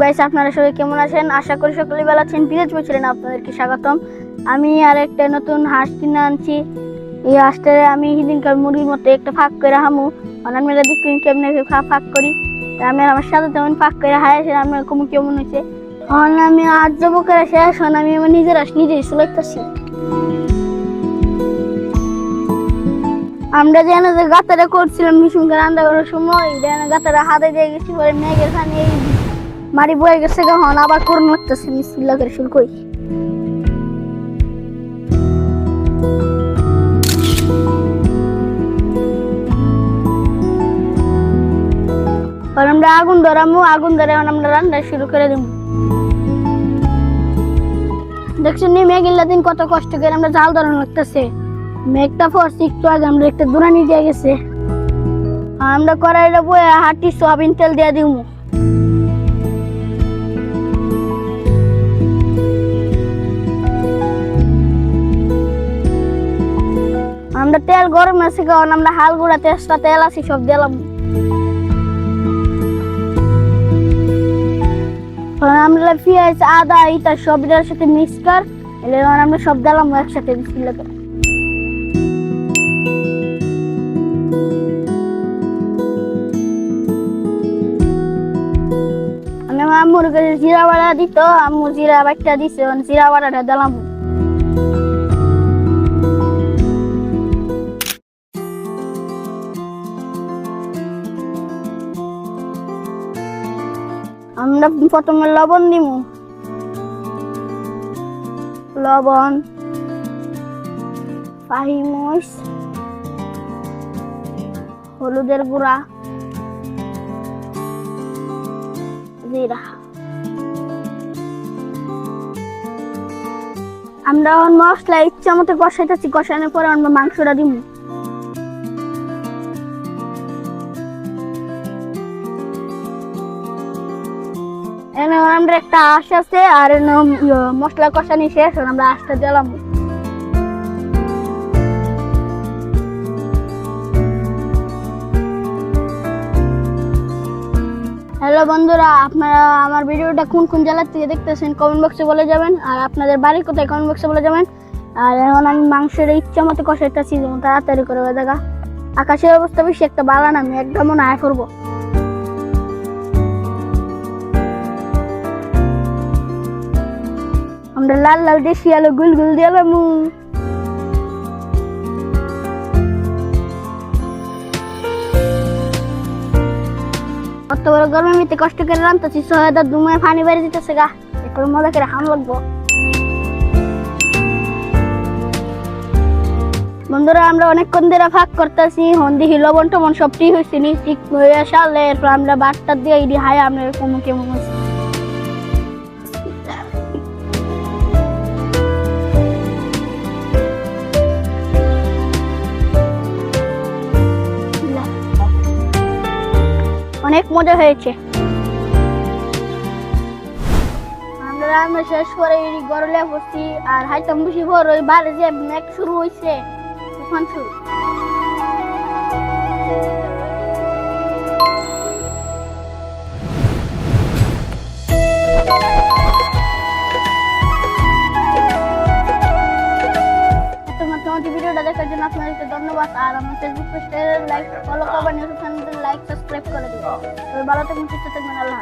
Guys আপনারা সবাই কেমন আছেন? আশা করি সকলে ভালো আছেন। বিরাজ বলছিলেন আপনাদেরকে স্বাগতম। আমি আর একটা নতুন হাঁস কিনে আনছি। এই হাঁসটারে আমি সেদিনকার মুরগির মতো একটা ফাঁক করে হামু। অনার মেলা দেখুন কেমনে ফাঁক করি। আমি আমার সাথে তেমন ফাঁক করে হাই আসে আমি কম কেমন হয়েছে? এখন আমি আর যাব করে শেষ হন আমি আমার নিজের হাঁস নিজেই চলাইতেছি। আমরা যেন যে গাতাটা করছিলাম, মিশুনকে রান্না করার সময়, যেন গাতাটা হাতে দিয়ে গেছি, পরে মেঘের খানি মারি বয়ে গেছে কখন আবার করুন লাগতেছে বিসমিল্লাহ করে শুরু করি। আমরা আগুন ধরামু, আগুন ধরে আমরা রান্না শুরু করে দেবো দেখছেন মেঘ ইল্লা দিন কত কষ্ট করে আমরা জাল ধরানো লাগতেছে। মেঘটা ফরছি, একটু আগে আমরা একটা দুরানি দিয়ে গেছে। আমরা কড়াইটা বয়ে হাঁটি সয়াবিন তেল দিয়ে দিব আমরা তেল গরম আছে কারণ আমরা হাল গুঁড়া তেজটা তেল আছে, সব দিলাম। আমরা পেঁয়াজ, আদা, ইটা সবটার সাথে মিক্স কর, এলে আমরা সব দিলাম একসাথে বিসমিল্লাহ করে। আম্মুর জিরা বাড়া দিত, আম্মু জিরা বাট্টা দিছে জিরা বাড়াটা দিলাম। আমরা প্রথমে লবণ দিব লবণ পাহিমস হলুদের গুঁড়া, জিরা। আমরা মশলা ইচ্ছা মতো কষাইতেছি, কষানোর পরে আমরা মাংসটা দিব আমরা একটা আঁশ আছে আর মশলা কষানি শেষ আমরা আঁশটা দিলাম। হ্যালো বন্ধুরা, আপনারা আমার ভিডিওটা কোন কোন জেলা থেকে দেখতেছেন কমেন্ট বক্সে বলে যাবেন, আর আপনাদের বাড়ি কোথায় কমেন্ট বক্সে বলে যাবেন। আর এখন আমি মাংসের ইচ্ছা মতো কষাইতেছি যেমন তাড়াতাড়ি করে দেখা আকাশের অবস্থা বেশি একটা বালা না, আমি একদমও না করব। আমরা লাল লাল দেশি আলো, গুল গুল দিলাম অত বড় মধ্যে কষ্ট করে রান্তাছি সহায়তা দুমায় পানি বেড়ে দিতেছে গা। একটু মজা করে হাম লাগবো। বন্ধুরা, আমরা অনেকক্ষণ ধরে ফাঁক করতেছি, হন্দি লবণ টবণ সবটি হয়েছে নি ঠিক হয়ে আসালে, এরপর আমরা বাটটা দিয়ে ইডি হাই আমরা এরকম কেমন হয়েছে অনেক মজা হয়েছে। আমরা রান্না শেষ করে গরলে বসছি, আর হাইতাম বসি ভোর ওই বারে যে শুরু হয়েছে শুরু। জন্য আপনাদেরকে ধন্যবাদ আর আমার ফেসবুক পেজটা লাইক ফলো করবেন ইউটিউব চ্যানেলটা লাইক সাবস্ক্রাইব করে দিবেন ভালো থাকবেন, সুস্থ থাকবেন, আল্লাহ।